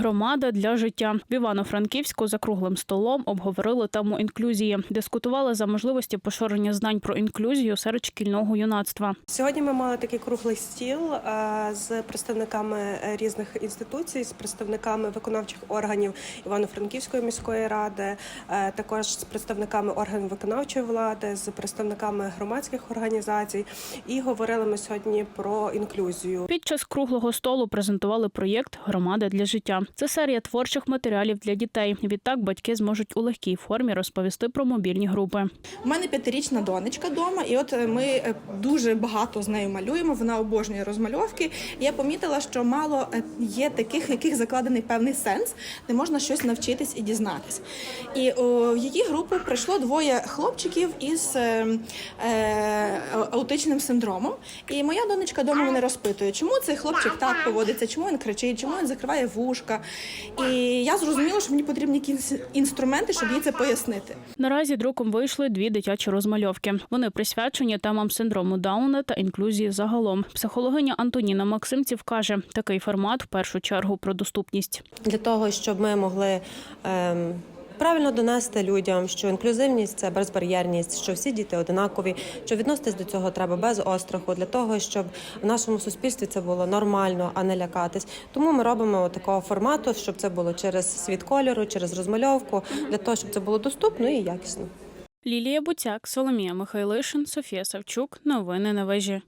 Громада для життя в Івано-Франківську за круглим столом обговорили тему інклюзії, дискутували за можливості поширення знань про інклюзію серед шкільного юнацтва. Сьогодні ми мали такий круглий стіл е, з представниками різних інституцій, з представниками виконавчих органів Івано-Франківської міської ради, е, також з представниками органів виконавчої влади, з представниками громадських організацій. І говорили ми сьогодні про інклюзію. Під час круглого столу презентували проєкт Громада для життя. Це серія творчих матеріалів для дітей. Відтак батьки зможуть у легкій формі розповісти про мобільні групи. У мене п'ятирічна донечка вдома, і от е, ми е, дуже багато з нею малюємо. Вона обожнює розмальовки. Я помітила, що мало е, є таких, яких закладений певний сенс, де можна щось навчитись і дізнатись. І в її групу прийшло двоє хлопчиків із аутичним синдромом. І моя донечка вдома мене розпитує, чому цей хлопчик так поводиться, чому він кричить, чому він закриває вушка. І я зрозуміла, що мені потрібні якісь інструменти, щоб їй це пояснити. Наразі друком вийшли дві дитячі розмальовки. Вони присвячені темам синдрому Дауна та інклюзії загалом. Психологиня Антоніна Максимців каже, такий формат в першу чергу про доступність. для того, щоб ми могли ем, правильно донести людям, що інклюзивність це безбар'єрність, що всі діти одинакові, що відноситись до цього треба без остраху, для того, щоб в нашому суспільстві це було нормально, а не лякатись. Тому ми робимо такого формату, щоб це було через світ кольору, через розмальовку, для того, щоб це було доступно і якісно. Лілія Буцяк, Соломія Михайлишин, Софія Савчук. Новини на вежі.